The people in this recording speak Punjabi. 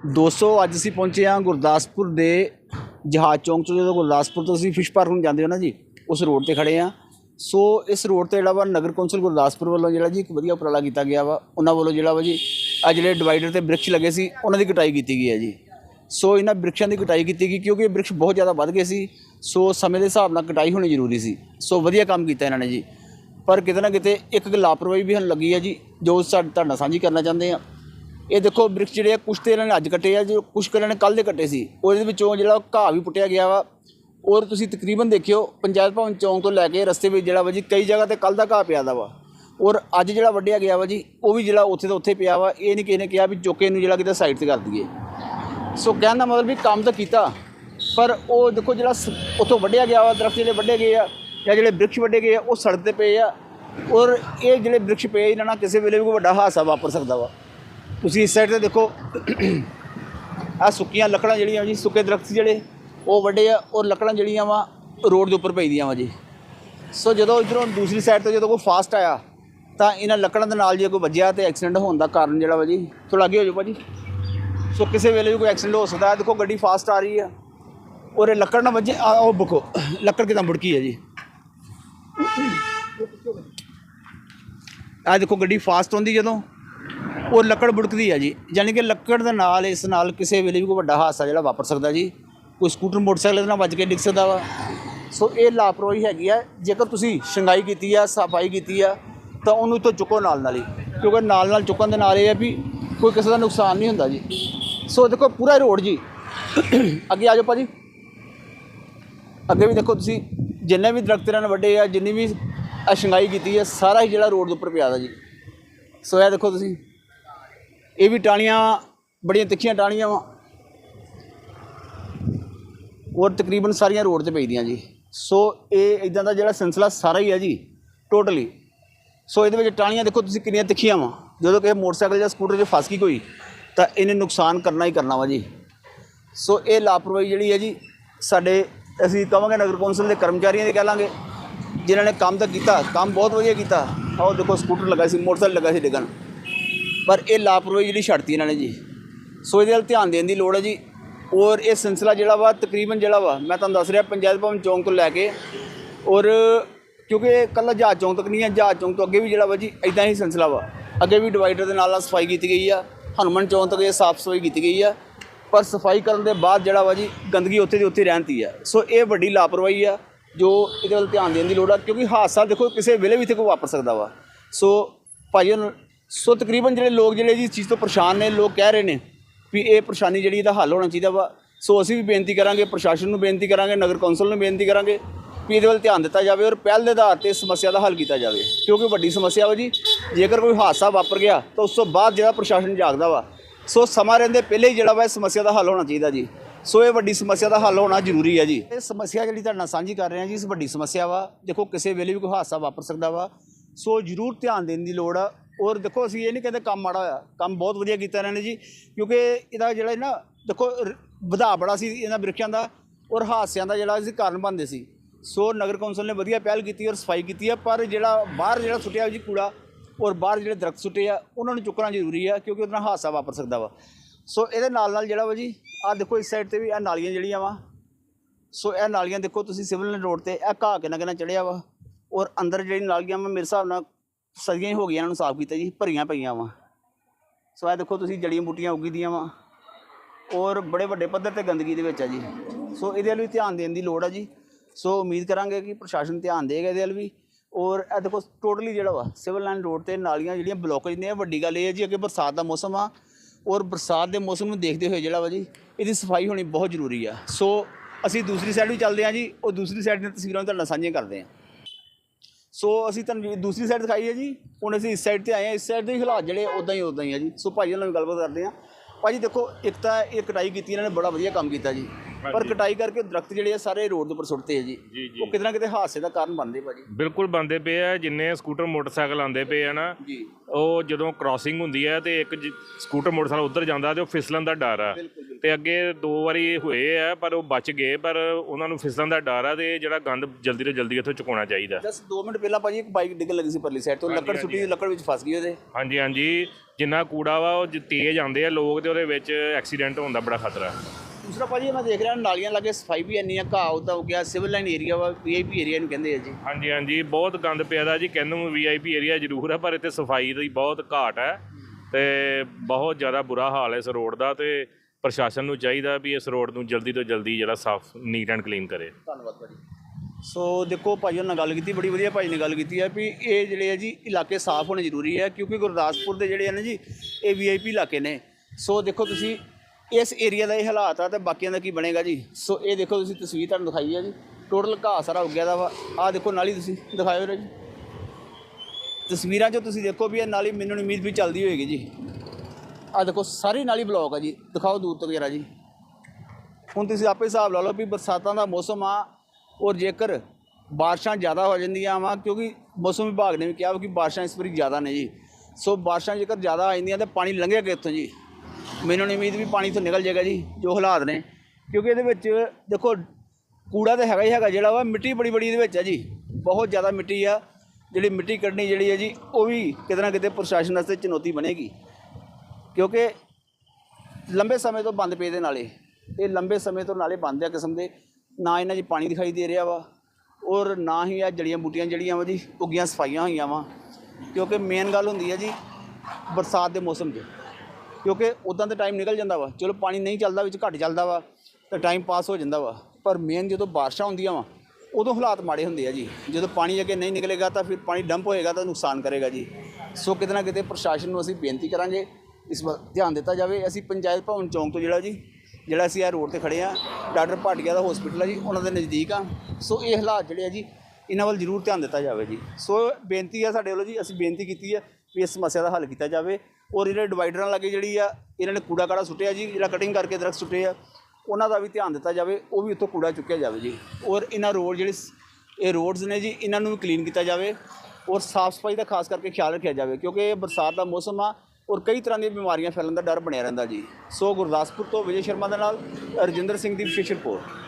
ਦੋਸਤੋ, ਅੱਜ ਅਸੀਂ ਪਹੁੰਚੇ ਹਾਂ ਗੁਰਦਾਸਪੁਰ ਦੇ ਜਹਾਜ਼ ਚੌਂਕ ਤੋਂ। ਜਦੋਂ ਗੁਰਦਾਸਪੁਰ ਤੋਂ ਅਸੀਂ ਫਿਸ਼ ਪਾਰਕ ਨੂੰ ਜਾਂਦੇ ਹੋ ਨਾ ਜੀ, ਉਸ ਰੋਡ ਤੇ ਖੜੇ ਆ ਸੋ, ਇਸ ਰੋਡ ਤੇ ਜਿਹੜਾ ਵਾ, ਨਗਰ ਕੌਂਸਲ ਗੁਰਦਾਸਪੁਰ ਵੱਲੋਂ ਜਿਹੜਾ ਜੀ ਇੱਕ ਵਧੀਆ ਉਪਰਾਲਾ ਕੀਤਾ ਗਿਆ ਵਾ, ਉਹਨਾਂ ਵੱਲੋਂ ਜਿਹੜਾ ਵਾ ਜੀ ਆ ਜਿਹੜੇ ਡਿਵਾਈਡਰ ਤੇ ਬ੍ਰਿਕਸ਼ ਲੱਗੇ ਸੀ, ਉਹਨਾਂ ਦੀ ਕਟਾਈ ਕੀਤੀ ਗਈ ਹੈ ਜੀ। ਸੋ, ਇਹਨਾਂ ਬ੍ਰਿਕਸ਼ਾਂ ਦੀ ਕਟਾਈ ਕੀਤੀ ਗਈ ਕਿਉਂਕਿ ਇਹ ਬ੍ਰਿਕਸ਼ ਬਹੁਤ ਜ਼ਿਆਦਾ ਵੱਧ ਗਏ ਸੀ। ਸੋ, ਸਮੇਂ ਦੇ ਹਿਸਾਬ ਨਾਲ ਕਟਾਈ ਹੋਣੀ ਜ਼ਰੂਰੀ ਸੀ। ਸੋ, ਵਧੀਆ ਕੰਮ ਕੀਤਾ ਇਹਨਾਂ ਨੇ ਜੀ। ਪਰ ਕਿਤੇ ਨਾ ਕਿਤੇ ਇੱਕ ਲਾਪਰਵਾਹੀ ਵੀ ਸਾਨੂੰ ਲੱਗੀ ਹੈ ਜੀ, ਜੋ ਸਾਡੇ ਤੁਹਾਡੇ ਨਾਲ ਸਾਂਝੀ ਕਰਨਾ ਚਾਹੁੰਦੇ ਆ ਇਹ ਦੇਖੋ ਬ੍ਰਿਕਸ਼ ਜਿਹੜੇ ਆ, ਕੁਛ ਤੇ ਇਹਨਾਂ ਨੇ ਅੱਜ ਕੱਟੇ ਆ, ਜੋ ਕੁਛ ਕੁ ਇਹਨਾਂ ਨੇ ਕੱਲ ਦੇ ਕੱਟੇ ਸੀ। ਉਹਦੇ ਵਿੱਚੋਂ ਜਿਹੜਾ ਘਾਹ ਵੀ ਪੁੱਟਿਆ ਗਿਆ ਵਾ। ਔਰ ਤੁਸੀਂ ਤਕਰੀਬਨ ਦੇਖਿਓ ਪੰਚਾਇਤ ਭਵਨ ਚੌਂਕ ਤੋਂ ਲੈ ਕੇ ਰਸਤੇ ਵਿੱਚ ਜਿਹੜਾ ਵਾ ਜੀ, ਕਈ ਜਗ੍ਹਾ ਤੇ ਕੱਲ ਦਾ ਘਾਹ ਪਿਆ ਦਾ ਵਾ। ਔਰ ਅੱਜ ਜਿਹੜਾ ਵੱਢਿਆ ਗਿਆ ਵਾ ਜੀ, ਉਹ ਵੀ ਜਿਹੜਾ ਉੱਥੇ ਦਾ ਉੱਥੇ ਪਿਆ ਵਾ। ਇਹ ਨਹੀਂ ਕਿਸੇ ਨੇ ਕਿਹਾ ਵੀ ਚੁੱਕੇ ਨੂੰ ਜਿਹੜਾ ਕਿਤੇ ਸਾਈਡ ਤੇ ਕਰ ਦਈਏ। ਸੋ ਕਹਿਣ ਦਾ ਮਤਲਬ ਵੀ ਕੰਮ ਤਾਂ ਕੀਤਾ, ਪਰ ਉਹ ਦੇਖੋ ਜਿਹੜਾ ਸ- ਉੱਥੋਂ ਵੱਢਿਆ ਗਿਆ ਵਾ, ਦਰਖਤ ਜਿਹੜੇ ਵੱਢੇ ਗਏ ਆ, ਜਾਂ ਜਿਹੜੇ ਬ੍ਰਿਕਸ਼ ਵੱਢੇ ਗਏ ਆ, ਉਹ ਸੜਕ ਤੇ ਪਏ ਆ। ਔਰ ਇਹ ਜਿਹੜੇ ਬ੍ਰਿਕਸ਼ ਪਏ ਇਹਨਾਂ ਨਾਲ ਕਿਸੇ ਵੇਲੇ ਵੀ ਕੋਈ ਵੱਡਾ ਹਾਦਸਾ ਵਾਪਰ ਸਕਦਾ ਵਾ। ਤੁਸੀਂ ਇਸ ਸਾਈਡ ਤੇ ਦੇਖੋ। ਆ ਸੁੱਕੀਆਂ ਲੱਕੜਾਂ ਜਿਹੜੀਆਂ ਜੀ, ਸੁੱਕੇ ਦਰਖਤ ਜਿਹੜੇ, ਉਹ ਵੱਡੇ ਆ ਔਰ ਲੱਕੜਾਂ ਜਿਹੜੀਆਂ ਵਾ, ਰੋਡ ਦੇ ਉੱਪਰ ਪਈਆਂ ਵਾ ਜੀ। ਸੋ ਜਦੋਂ ਇਧਰੋਂ ਦੂਸਰੀ ਸਾਈਡ ਤੋਂ ਜਦੋਂ ਕੋਈ ਫਾਸਟ ਆਇਆ, ਤਾਂ ਇਹਨਾਂ ਲੱਕੜਾਂ ਦੇ ਨਾਲ ਜੇ ਕੋਈ ਵੱਜਿਆ ਤੇ ਐਕਸੀਡੈਂਟ ਹੋਣ ਦਾ ਕਾਰਨ ਜਿਹੜਾ ਵਾ ਜੀ ਥੋੜਾ ਅੱਗੇ ਹੋ ਜਾਓ ਭਾਜੀ। ਸੋ ਕਿਸੇ ਵੇਲੇ ਵੀ ਕੋਈ ਐਕਸੀਡੈਂਟ ਹੋ ਸਕਦਾ ਹੈ ਦੇਖੋ ਗੱਡੀ ਫਾਸਟ ਆ ਰਹੀ ਆ। ਔਰ ਇਹ ਲੱਕੜ ਨਾ ਵੱਜੇ, ਆ ਉਹ ਬੁਕੋ, ਲੱਕੜ ਕਿਦਾਂ ਮੁੜਕੀ ਹੈ ਜੀ। ਆ ਦੇਖੋ ਗੱਡੀ ਫਾਸਟ ਆਉਂਦੀ ਜਦੋਂ। ਉਹ ਲੱਕੜ ਬੁੜਕਦੀ ਹੈ ਜੀ। ਯਾਨੀ ਕਿ ਲੱਕੜ ਦੇ ਨਾਲ, ਇਸ ਨਾਲ ਕਿਸੇ ਵੇਲੇ ਵੀ ਕੋਈ ਵੱਡਾ ਹਾਦਸਾ ਜਿਹੜਾ ਵਾਪਰ ਸਕਦਾ ਜੀ। ਕੋਈ ਸਕੂਟਰ, ਮੋਟਰਸਾਈਕਲ ਦੇ ਨਾਲ ਵੱਜ ਕੇ ਡਿੱਗ ਸਕਦਾ ਵਾ। ਸੋ ਇਹ ਲਾਪਰਵਾਹੀ ਹੈਗੀ ਆ। ਜੇਕਰ ਤੁਸੀਂ ਸ਼ੰਗਾਈ ਕੀਤੀ ਆ, ਸਫ਼ਾਈ ਕੀਤੀ ਆ, ਤਾਂ ਉਹਨੂੰ ਇੱਥੋਂ ਚੁੱਕੋ ਨਾਲ ਨਾਲ ਹੀ। ਕਿਉਂਕਿ ਨਾਲ ਨਾਲ ਚੁੱਕਣ ਦੇ ਨਾਲ ਇਹ ਹੈ ਵੀ ਕੋਈ ਕਿਸੇ ਦਾ ਨੁਕਸਾਨ ਨਹੀਂ ਹੁੰਦਾ ਜੀ। ਸੋ ਦੇਖੋ ਪੂਰਾ ਰੋਡ ਜੀ। ਅੱਗੇ ਆ ਜਾਓ ਭਾਜੀ। ਅੱਗੇ ਵੀ ਦੇਖੋ ਤੁਸੀਂ, ਜਿੰਨੇ ਵੀ ਦਰਖਤ ਇਹਨਾਂ ਨੇ ਵੱਡੇ ਆ, ਜਿੰਨੀ ਵੀ ਆ ਸ਼ੰਗਾਈ ਕੀਤੀ ਹੈ ਸਾਰਾ ਹੀ ਜਿਹੜਾ ਰੋਡ ਦੇ ਉੱਪਰ ਪਿਆ ਦਾ ਜੀ। ਸੋ ਇਹ ਦੇਖੋ ਤੁਸੀਂ। ਇਹ ਵੀ ਟਾਹਣੀਆਂ, ਬੜੀਆਂ ਤਿੱਖੀਆਂ ਟਾਹਣੀਆਂ ਵਾ। ਔਰ ਤਕਰੀਬਨ ਸਾਰੀਆਂ ਰੋਡ ਤੇ ਪਈਆਂ ਜੀ। ਸੋ ਇਹ ਇਦਾਂ ਦਾ ਜਿਹੜਾ ਸਿਲਸਿਲਾ ਸਾਰਾ ਹੀ ਹੈ ਜੀ, ਟੋਟਲੀ। ਸੋ ਇਹਦੇ ਵਿੱਚ ਟਾਹਣੀਆਂ ਦੇਖੋ ਤੁਸੀਂ ਕਿੰਨੀਆਂ ਤਿੱਖੀਆਂ ਵਾ। ਜਦੋਂ ਕਿਸੇ ਮੋਟਰਸਾਈਕਲ ਜਾਂ ਸਕੂਟਰ 'ਚ ਫਸ ਗਈ ਕੋਈ, ਤਾਂ ਇਹਨੇ ਨੁਕਸਾਨ ਕਰਨਾ ਹੀ ਕਰਨਾ ਵਾ ਜੀ। ਸੋ ਇਹ ਲਾਪਰਵਾਹੀ ਜਿਹੜੀ ਹੈ ਜੀ, ਸਾਡੇ ਅਸੀਂ ਕਹਾਂਗੇ ਨਗਰ ਕੌਂਸਲ ਦੇ ਕਰਮਚਾਰੀਆਂ ਦੀ ਕਹਿ ਲਾਂਗੇ। ਜਿਨ੍ਹਾਂ ਨੇ ਕੰਮ ਤਾਂ ਕੀਤਾ, ਕੰਮ ਬਹੁਤ ਵਧੀਆ ਕੀਤਾ। ਆਹ ਦੇਖੋ ਸਕੂਟਰ ਲੱਗਾ ਸੀ, ਮੋਟਰਸਾਈਕਲ ਲੱਗਾ ਸੀ ਡਿੱਗਣ। ਪਰ ਇਹ ਲਾਪਰਵਾਹੀ ਜਿਹੜੀ ਛੱਡਤੀ ਇਹਨਾਂ ਨੇ ਜੀ। ਸੋ ਇਹਦੇ ਵੱਲ ਧਿਆਨ ਦੇਣ ਦੀ ਲੋੜ ਹੈ ਜੀ। ਔਰ ਇਹ ਸਿਲਸਿਲਾ ਜਿਹੜਾ ਵਾ, ਤਕਰੀਬਨ ਜਿਹੜਾ ਵਾ, ਮੈਂ ਤੁਹਾਨੂੰ ਦੱਸ ਰਿਹਾ, ਪੰਚਾਇਤ ਭਵਨ ਚੌਂਕ ਤੋਂ ਲੈ ਕੇ ਔਰ ਕਿਉਂਕਿ ਕੱਲਾ ਜਹਾਜ਼ ਚੌਂਕ ਤੱਕ ਨਹੀਂ ਹੈ, ਜਹਾਜ਼ ਚੌਂਕ ਤੋਂ ਅੱਗੇ ਵੀ ਜਿਹੜਾ ਵਾ ਜੀ ਇਦਾਂ ਹੀ ਸਿਲਸਿਲਾ ਵਾ। ਅੱਗੇ ਵੀ ਡਿਵਾਈਡਰ ਦੇ ਨਾਲ ਸਫ਼ਾਈ ਕੀਤੀ ਗਈ ਆ, ਹਨੂੰਮਨ ਚੌਂਕ ਤੱਕ ਇਹ ਸਾਫ਼ ਸਫ਼ਾਈ ਕੀਤੀ ਗਈ ਆ। ਪਰ ਸਫ਼ਾਈ ਕਰਨ ਦੇ ਬਾਅਦ ਜਿਹੜਾ ਵਾ ਜੀ, ਗੰਦਗੀ ਉੱਥੇ ਦੀ ਉੱਥੇ ਰਹਿੰਦੀ ਆ। ਸੋ ਇਹ ਵੱਡੀ ਲਾਪਰਵਾਹੀ ਆ, ਜੋ ਇਹਦੇ ਵੱਲ ਧਿਆਨ ਦੇਣ ਦੀ ਲੋੜ ਆ, ਕਿਉਂਕਿ ਹਾਦਸਾ ਦੇਖੋ, ਕਿਸੇ ਵੇਲੇ ਵੀ ਇੱਥੇ ਕੋਈ ਵਾਪਰ ਸਕਦਾ ਵਾ। ਸੋ ਭਾਈ ਹੁਣ- ਸੋ ਤਕਰੀਬਨ ਜਿਹੜੇ ਲੋਕ ਜਿਹੜੇ ਜੀ ਇਸ ਚੀਜ਼ ਤੋਂ ਪਰੇਸ਼ਾਨ ਨੇ, ਲੋਕ ਕਹਿ ਰਹੇ ਨੇ ਵੀ ਇਹ ਪਰੇਸ਼ਾਨੀ ਜਿਹੜੀ ਇਹਦਾ ਹੱਲ ਹੋਣਾ ਚਾਹੀਦਾ ਵਾ। ਸੋ ਅਸੀਂ ਵੀ ਬੇਨਤੀ ਕਰਾਂਗੇ, ਪ੍ਰਸ਼ਾਸਨ ਨੂੰ ਬੇਨਤੀ ਕਰਾਂਗੇ, ਨਗਰ ਕੌਂਸਲ ਨੂੰ ਬੇਨਤੀ ਕਰਾਂਗੇ ਵੀ ਇਹਦੇ ਵੱਲ ਧਿਆਨ ਦਿੱਤਾ ਜਾਵੇ ਔਰ ਪਹਿਲ ਦੇ ਆਧਾਰ ਤੇ ਇਸ ਸਮੱਸਿਆ ਦਾ ਹੱਲ ਕੀਤਾ ਜਾਵੇ। ਕਿਉਂਕਿ ਵੱਡੀ ਸਮੱਸਿਆ ਵਾ ਜੀ, ਜੇਕਰ ਕੋਈ ਹਾਦਸਾ ਵਾਪਰ ਗਿਆ ਤਾਂ ਉਸ ਤੋਂ ਬਾਅਦ ਜਿਹੜਾ ਪ੍ਰਸ਼ਾਸਨ ਜਾਗਦਾ ਵਾ। ਸੋ ਸਮਾਂ ਰਹਿੰਦੇ ਪਹਿਲੇ ਹੀ ਜਿਹੜਾ ਵਾ ਇਸ ਸਮੱਸਿਆ ਦਾ ਹੱਲ ਹੋਣਾ ਚਾਹੀਦਾ ਜੀ। ਸੋ ਇਹ ਵੱਡੀ ਸਮੱਸਿਆ ਦਾ ਹੱਲ ਹੋਣਾ ਜ਼ਰੂਰੀ ਹੈ ਜੀ। ਇਹ ਸਮੱਸਿਆ ਜਿਹੜੀ ਤੁਹਾਡੇ ਨਾਲ ਸਾਂਝੀ ਕਰ ਰਹੇ ਹਾਂ ਜੀ, ਇਸ ਵੱਡੀ ਸਮੱਸਿਆ ਵਾ। ਦੇਖੋ, ਕਿਸੇ ਵੇਲੇ ਵੀ ਕੋਈ ਹਾਦਸਾ ਵਾਪਰ ਸਕਦਾ ਵਾ। ਸੋ ਜ਼ਰੂਰ ਧਿਆਨ ਦੇਣ ਦੀ ਲੋੜ ਆ। ਔਰ ਦੇਖੋ ਅਸੀਂ ਇਹ ਨਹੀਂ ਕਹਿੰਦੇ ਕੰਮ ਮਾੜਾ ਹੋਇਆ, ਕੰਮ ਬਹੁਤ ਵਧੀਆ ਕੀਤਾ ਇਹਨਾਂ ਨੇ ਜੀ, ਕਿਉਂਕਿ ਇਹਦਾ ਜਿਹੜਾ ਨਾ, ਦੇਖੋ ਰ- ਵਧਾ ਬੜਾ ਸੀ ਇਹਨਾਂ ਬ੍ਰਿਖਿਆਂ ਦਾ ਔਰ ਹਾਦਸਿਆਂ ਦਾ ਜਿਹੜਾ ਸੀ ਕਾਰਨ ਬਣਦੇ ਸੀ। ਸੋ ਨਗਰ ਕੌਂਸਲ ਨੇ ਵਧੀਆ ਪਹਿਲ ਕੀਤੀ ਔਰ ਸਫ਼ਾਈ ਕੀਤੀ ਹੈ ਪਰ ਜਿਹੜਾ ਬਾਹਰ ਜਿਹੜਾ ਸੁੱਟਿਆ ਜੀ ਕੂੜਾ ਔਰ ਬਾਹਰ ਜਿਹੜੇ ਦਰਖਤ ਸੁੱਟੇ ਆ, ਉਹਨਾਂ ਨੂੰ ਚੁੱਕਣਾ ਜ਼ਰੂਰੀ ਆ, ਕਿਉਂਕਿ ਉਹਨਾਂ ਨਾਲ ਹਾਦਸਾ ਵਾਪਰ ਸਕਦਾ ਵਾ। ਸੋ ਇਹਦੇ ਨਾਲ ਨਾਲ ਜਿਹੜਾ ਵਾ ਜੀ, ਆਹ ਦੇਖੋ ਇਸ ਸਾਈਡ ਤੇ ਵੀ ਆ ਨਾਲੀਆਂ ਜਿਹੜੀਆਂ ਵਾ, ਸੋ ਇਹ ਨਾਲੀਆਂ ਦੇਖੋ ਤੁਸੀਂ ਸਿਵਲ ਰੋਡ ਤੇ, ਇਹ ਘਾਹ ਕਿੰਨਾ ਕਿੰਨਾ ਚੜਿਆ ਵਾ ਔਰ ਅੰਦਰ ਜਿਹੜੀ ਨਾਲੀਆਂ ਵਾ, ਮੇਰੇ ਹਿਸਾਬ ਨਾਲ ਸਦੀਆਂ ਹੀ ਹੋ ਗਈਆਂ ਇਹਨਾਂ ਨੂੰ ਸਾਫ਼ ਕੀਤਾ ਜੀ, ਭਰੀਆਂ ਪਈਆਂ ਵਾ। ਸੋ ਇਹ ਦੇਖੋ ਤੁਸੀਂ ਜੜੀਆਂ ਬੂਟੀਆਂ ਉੱਗੀ ਦੀਆਂ ਵਾ, ਔਰ ਬੜੇ ਵੱਡੇ ਪੱਧਰ ਤੇ ਗੰਦਗੀ ਦੇ ਵਿੱਚ ਆ ਜੀ। ਸੋ ਇਹਦੇ ਵੱਲ ਵੀ ਧਿਆਨ ਦੇਣ ਦੀ ਲੋੜ ਆ ਜੀ। ਸੋ ਉਮੀਦ ਕਰਾਂਗੇ ਕਿ ਪ੍ਰਸ਼ਾਸਨ ਧਿਆਨ ਦੇਗਾ ਇਹਦੇ ਵੱਲ ਵੀ, ਔਰ ਇਹ ਦੇਖੋ ਟੋਟਲੀ ਜਿਹੜਾ ਵਾ, ਸਿਵਲ ਲਾਈਨ ਰੋਡ ਤੇ ਨਾਲੀਆਂ ਜਿਹੜੀਆਂ ਬਲੋਕੇਜ ਨੇ ਵੱਡੀ ਗੱਲ ਇਹ ਹੈ ਜੀ, ਅੱਗੇ ਬਰਸਾਤ ਦਾ ਮੌਸਮ ਆ, ਔਰ ਬਰਸਾਤ ਦੇ ਮੌਸਮ ਨੂੰ ਦੇਖਦੇ ਹੋਏ ਜਿਹੜਾ ਵਾ ਜੀ, ਇਹਦੀ ਸਫ਼ਾਈ ਹੋਣੀ ਬਹੁਤ ਜ਼ਰੂਰੀ ਆ। ਸੋ ਅਸੀਂ ਦੂਸਰੀ ਸਾਈਡ ਵੀ ਚੱਲਦੇ ਹਾਂ ਜੀ, ਉਹ ਦੂਸਰੀ ਸਾਈਡ ਦੀਆਂ ਤਸਵੀਰਾਂ ਤੁਹਾਡੇ ਨਾਲ ਸਾਂਝੀਆਂ ਕਰਦੇ ਹਾਂ। ਸੋ ਅਸੀਂ ਤੁਹਾਨੂੰ ਦੂਸਰੀ ਸਾਈਡ ਦਿਖਾਈ ਹੈ ਜੀ। ਹੁਣ ਅਸੀਂ ਇਸ ਸਾਈਡ ਤੇ ਆਏ ਹਾਂ। ਇਸ ਸਾਈਡ ਦੇ ਹਾਲਾਤ ਜਿਹੜੇ ਉਦਾਂ ਹੀ ਉਦਾਂ ਹੀ ਆ ਜੀ। ਸੋ ਭਾਈ ਨਾਲ ਵੀ ਗੱਲਬਾਤ ਕਰਦੇ ਹਾਂ। ਭਾਜੀ ਦੇਖੋ, ਇੱਕ ਤਾਂ ਇਹ ਕਟਾਈ ਕੀਤੀ ਇਹਨਾਂ ਨੇ, ਬੜਾ ਵਧੀਆ ਕੰਮ ਕੀਤਾ ਜੀ। ਪਰ ਕਟਾਈ ਕਰਕੇ ਦਰਖਤ ਜਿਹੜੇ ਆ ਸਾਰੇ ਰੋਡ ਦੇ ਉੱਪਰ ਸੁੱਟਦੇ ਆ ਜੀ। ਜੀ, ਜੀ। ਉਹ ਕਿਤੇ ਨਾ ਕਿਤੇ ਹਾਦਸੇ ਦਾ ਕਾਰਨ ਬਣਦੇ ਭਾਜੀ ਬਿਲਕੁਲ ਬੰਦੇ ਪਏ ਆ ਜਿੰਨੇ ਸਕੂਟਰ ਮੋਟਰਸਾਈਕਲ ਆਉਂਦੇ ਪਏ ਆ ਨਾ ਜੀ। ਉਹ ਜਦੋਂ ਕ੍ਰਾਸਿੰਗ ਹੁੰਦੀ ਹੈ ਤੇ ਇੱਕ ਜ- ਸਕੂਟਰ ਮੋਟਰਸਾਈਕਲ ਉੱਧਰ ਜਾਂਦਾ ਤੇ ਉਹ ਫਿਸਲਣ ਦਾ ਡਰ ਆ। ਬਿਲਕੁਲ ਤੇ ਅੱਗੇ ਦੋ ਵਾਰੀ ਹੋਏ ਆ ਪਰ ਉਹ ਬਚ ਗਏ ਪਰ ਉਹਨਾਂ ਨੂੰ ਫਿਸਲਣ ਦਾ ਡਰ ਆ ਤੇ ਜਿਹੜਾ ਗੰਦ ਜਲਦੀ ਤੋਂ ਜਲਦੀ ਇੱਥੋਂ ਚੁਕਾਉਣਾ ਚਾਹੀਦਾ। ਜਸ 2 ਮਿੰਟ ਪਹਿਲਾਂ ਭਾਜੀ ਇੱਕ ਬਾਈਕ ਡਿੱਗਣ ਲੱਗੀ ਸੀ ਪਰਲੀ ਸਾਈਡ ਤੋਂ ਲੱਕੜ ਸੁੱਟੀ ਲੱਕੜ ਵਿੱਚ ਫਸ ਗਈ ਉਹਦੇ। ਹਾਂਜੀ ਹਾਂਜੀ। ਜਿੰਨਾ ਕੂੜਾ ਵਾ ਉਹ ਜ- ਤੇਜ਼ ਆਉਂਦੇ ਆ ਲੋਕ ਤੇ ਉਹਦੇ ਵਿੱਚ ਐਕਸੀਡੈਂਟ ਹੋਣ ਦਾ ਬੜਾ ਖਤਰਾ। ਦੂਸਰਾ ਭਾਜੀ ਮੈਂ ਦੇਖ ਰਿਹਾ ਨਾਲੀਆਂ ਲਾਗੇ ਸਫ਼ਾਈ ਵੀ ਇੰਨੀ ਆ ਘਾਹ ਉਹਦਾ ਹੋ ਗਿਆ ਸਿਵਲ ਲਾਈਨ ਏਰੀਆ ਵਾ ਵੀਆਈਪੀ ਏਰੀਆ ਨੂੰ ਕਹਿੰਦੇ ਆ ਜੀ। ਹਾਂਜੀ ਹਾਂਜੀ ਬਹੁਤ ਗੰਦ ਪਿਆ ਦਾ ਜੀ ਕਹਿੰਦੇ ਨੂੰ ਵੀਆਈਪੀ ਏਰੀਆ ਜ਼ਰੂਰ ਹੈ ਪਰ ਇੱਥੇ ਸਫ਼ਾਈ ਦੀ ਬਹੁਤ ਘਾਟ ਹੈ ਤੇ ਬਹੁਤ ਜ਼ਿਆਦਾ ਬੁਰਾ ਹਾਲ ਹੈ ਇਸ ਰੋਡ ਦਾ ਤੇ ਪ੍ਰਸ਼ਾਸਨ ਨੂੰ ਚਾਹੀਦਾ ਵੀ ਇਸ ਰੋਡ ਨੂੰ ਜਲਦੀ ਤੋਂ ਜਲਦੀ ਜਿਹੜਾ ਸਾਫ਼ ਨੀਟ ਐਂਡ ਕਲੀਨ ਕਰੇ। ਧੰਨਵਾਦ ਭਾਜੀ ਸੋ ਦੇਖੋ ਭਾਜੀ ਨਾਲ ਗੱਲ ਕੀਤੀ ਬੜੀ ਵਧੀਆ ਭਾਜੀ ਨੇ ਗੱਲ ਕੀਤੀ ਹੈ ਵੀ ਇਹ ਜਿਹੜੇ ਹੈ ਜੀ ਇਲਾਕੇ ਸਾਫ਼ ਹੋਣੇ ਜ਼ਰੂਰੀ ਹੈ ਕਿਉਂਕਿ ਗੁਰਦਾਸਪੁਰ ਦੇ ਜਿਹੜੇ ਆ ਨਾ ਜੀ ਇਹ ਵੀਆਈਪੀ ਇਲਾਕੇ ਨੇ। ਸੋ ਦੇਖੋ ਤੁਸੀਂ ਇਸ ਏਰੀਆ ਦਾ ਇਹ ਹਾਲਾਤ ਆ ਤੇ ਬਾਕੀਆਂ ਦਾ ਕੀ ਬਣੇਗਾ ਜੀ? ਸੋ ਇਹ ਦੇਖੋ ਤੁਸੀਂ ਤਸਵੀਰ ਤੁਹਾਨੂੰ ਦਿਖਾਈ ਹੈ ਜੀ। ਟੋਟਲ ਘਾਹ ਸਾਰਾ ਉੱਗਿਆ ਦਾ ਵਾ। ਆਹ ਦੇਖੋ ਨਾਲੀ ਤੁਸੀਂ ਦਿਖਾਇਓ ਵੀਰੇ ਜੀ। ਤਸਵੀਰਾਂ 'ਚ ਤੁਸੀਂ ਦੇਖੋ ਵੀ ਇਹ ਨਾਲੀ ਮੈਨੂੰ ਉਮੀਦ ਵੀ ਚੱਲਦੀ ਹੋਏਗੀ ਜੀ। ਆਹ ਦੇਖੋ ਸਾਰੀ ਨਾਲੀ ਬਲੌਕ ਆ ਜੀ। ਦਿਖਾਓ ਦੂਰ ਤੋਂ ਜਰਾ ਜੀ। ਹੁਣ ਤੁਸੀਂ ਆਪੇ ਹਿਸਾਬ ਲਾ ਲਓ ਵੀ ਬਰਸਾਤਾਂ ਦਾ ਮੌਸਮ ਆ ਔਰ ਜੇਕਰ ਬਾਰਿਸ਼ਾਂ ਜ਼ਿਆਦਾ ਹੋ ਜਾਂਦੀਆਂ ਵਾ, ਕਿਉਂਕਿ ਮੌਸਮ ਵਿਭਾਗ ਨੇ ਵੀ ਕਿਹਾ ਵਾ ਕਿ ਬਾਰਿਸ਼ਾਂ ਇਸ ਵਾਰੀ ਜ਼ਿਆਦਾ ਨੇ ਜੀ। ਸੋ ਬਾਰਿਸ਼ਾਂ ਜੇਕਰ ਜ਼ਿਆਦਾ ਆ ਜਾਂਦੀਆਂ ਤਾਂ ਪਾਣੀ ਲੰਘੇਗਾ ਕਿੱਥੋਂ ਜੀ? ਮੈਨੂੰ ਨਹੀਂ ਉਮੀਦ ਵੀ ਪਾਣੀ ਤੋਂ ਨਿਕਲ ਜਾਏਗਾ ਜੀ, ਜੋ ਹਾਲਾਤ ਨੇ। ਕਿਉਂਕਿ ਇਹਦੇ ਵਿੱਚ ਦੇਖੋ, ਕੂੜਾ ਤਾਂ ਹੈਗਾ ਹੀ ਹੈਗਾ, ਜਿਹੜਾ ਵਾ ਮਿੱਟੀ ਬੜੀ ਬੜੀ ਇਹਦੇ ਵਿੱਚ ਹੈ ਜੀ। ਬਹੁਤ ਜ਼ਿਆਦਾ ਮਿੱਟੀ ਆ, ਜਿਹੜੀ ਮਿੱਟੀ ਕੱਢਣੀ ਜਿਹੜੀ ਹੈ ਜੀ, ਉਹ ਵੀ ਕਿਤੇ ਨਾ ਕਿਤੇ ਪ੍ਰਸ਼ਾਸਨ ਵਾਸਤੇ ਚੁਣੌਤੀ ਬਣੇਗੀ। ਕਿਉਂਕਿ ਲੰਬੇ ਸਮੇਂ ਤੋਂ ਬੰਦ ਪਏ ਦੇ ਨਾਲੇ। ਇਹ ਲੰਬੇ ਸਮੇਂ ਤੋਂ ਨਾਲੇ ਬੰਦ ਆ ਕਿਸਮ ਦੇ। ਨਾ ਇਹਨਾਂ 'ਚ ਪਾਣੀ ਦਿਖਾਈ ਦੇ ਰਿਹਾ ਵਾ, ਔਰ ਨਾ ਹੀ ਆ ਜੜੀਆਂ ਬੂਟੀਆਂ ਜਿਹੜੀਆਂ ਵਾ ਜੀ, ਉੱਗੀਆਂ ਸਫਾਈਆਂ ਹੋਈਆਂ ਵਾ। ਕਿਉਂਕਿ ਮੇਨ ਗੱਲ ਹੁੰਦੀ ਹੈ ਜੀ, ਬਰਸਾਤ ਦੇ ਮੌਸਮ 'ਚ। ਕਿਉਂਕਿ ਉਦਾਂ ਦਾ ਟਾਈਮ ਨਿਕਲ ਜਾਂਦਾ ਵਾ। ਚਲੋ ਪਾਣੀ ਨਹੀਂ ਚੱਲਦਾ, ਵਿੱਚ ਘੱਟ ਚੱਲਦਾ ਵਾ, ਤਾਂ ਟਾਈਮ ਪਾਸ ਹੋ ਜਾਂਦਾ ਵਾ। ਪਰ ਮੇਨ ਜਦੋਂ ਬਾਰਿਸ਼ਾਂ ਹੁੰਦੀਆਂ ਵਾ, ਉਦੋਂ ਹਾਲਾਤ ਮਾੜੇ ਹੁੰਦੇ ਆ ਜੀ। ਜਦੋਂ ਪਾਣੀ ਅੱਗੇ ਨਹੀਂ ਨਿਕਲੇਗਾ ਤਾਂ ਫਿਰ ਪਾਣੀ ਡੰਪ ਹੋਏਗਾ ਤਾਂ ਨੁਕਸਾਨ ਕਰੇਗਾ ਜੀ। ਸੋ ਕਿਤੇ ਨਾ ਕਿਤੇ ਪ੍ਰਸ਼ਾਸਨ ਨੂੰ ਅਸੀਂ ਬੇਨਤੀ ਕਰਾਂਗੇ, ਇਸ ਵੱਲ ਧਿਆਨ ਦਿੱਤਾ ਜਾਵੇ। ਅਸੀਂ ਪੰਚਾਇਤ ਭਵਨ ਚੌਂਕ ਤੋਂ ਜਿਹੜਾ ਜੀ, ਜਿਹੜਾ ਅਸੀਂ ਇਹ ਰੋਡ ਤੇ ਖੜੇ ਆ ਡਾਕਟਰ ਭਾਟੀਆ ਦਾ ਹਸਪੀਟਲ ਆ ਜੀ, ਉਹਨਾਂ ਦੇ ਨਜ਼ਦੀਕ ਆ। ਸੋ ਇਹ ਹਾਲਾਤ ਜਿਹੜੇ ਆ ਜੀ, ਇਹਨਾਂ ਵੱਲ ਜ਼ਰੂਰ ਧਿਆਨ ਦਿੱਤਾ ਜਾਵੇ ਜੀ। ਸੋ ਬੇਨਤੀ ਆ ਸਾਡੇ ਵੱਲੋਂ ਜੀ, ਅਸੀਂ ਬੇਨਤੀ ਕੀਤੀ ਹੈ ਵੀ ਇਸ ਸਮੱਸਿਆ ਦਾ ਹੱਲ ਕੀਤਾ ਜਾਵੇ। ਔਰ ਜਿਹੜੇ ਡਿਵਾਈਡਰਾਂ ਲਾਗੇ ਜਿਹੜੀ ਆ, ਇਹਨਾਂ ਨੇ ਕੂੜਾ ਕਾੜਾ ਸੁੱਟਿਆ ਜੀ, ਜਿਹੜਾ ਕਟਿੰਗ ਕਰਕੇ ਦਰਖਤ ਸੁੱਟੇ ਆ, ਉਹਨਾਂ ਦਾ ਵੀ ਧਿਆਨ ਦਿੱਤਾ ਜਾਵੇ, ਉਹ ਵੀ ਉੱਥੋਂ ਕੂੜਾ ਚੁੱਕਿਆ ਜਾਵੇ ਜੀ। ਔਰ ਇਹਨਾਂ ਰੋਡ ਜਿਹੜੇ ਇਹ ਰੋਡਸ ਨੇ ਜੀ, ਇਹਨਾਂ ਨੂੰ ਵੀ ਕਲੀਨ ਕੀਤਾ ਜਾਵੇ ਔਰ ਸਾਫ਼ ਸਫ਼ਾਈ ਦਾ ਖਾਸ ਕਰਕੇ ਖਿਆਲ ਰੱਖਿਆ ਜਾਵੇ, ਕਿਉਂਕਿ ਇਹ ਬਰਸਾਤ ਦਾ ਮੌਸਮ ਆ ਔਰ ਕਈ ਤਰ੍ਹਾਂ ਦੀਆਂ ਬਿਮਾਰੀਆਂ ਫੈਲਣ ਦਾ ਡਰ ਬਣਿਆ ਰਹਿੰਦਾ ਜੀ। ਸੋ ਗੁਰਦਾਸਪੁਰ ਤੋਂ ਵਿਜੇ ਸ਼ਰਮਾ ਦੇ ਨਾਲ, ਰਜਿੰਦਰ ਸਿੰਘ ਦੀ ਵਿਸ਼ੇਸ਼ ਰਿਪੋਰਟ।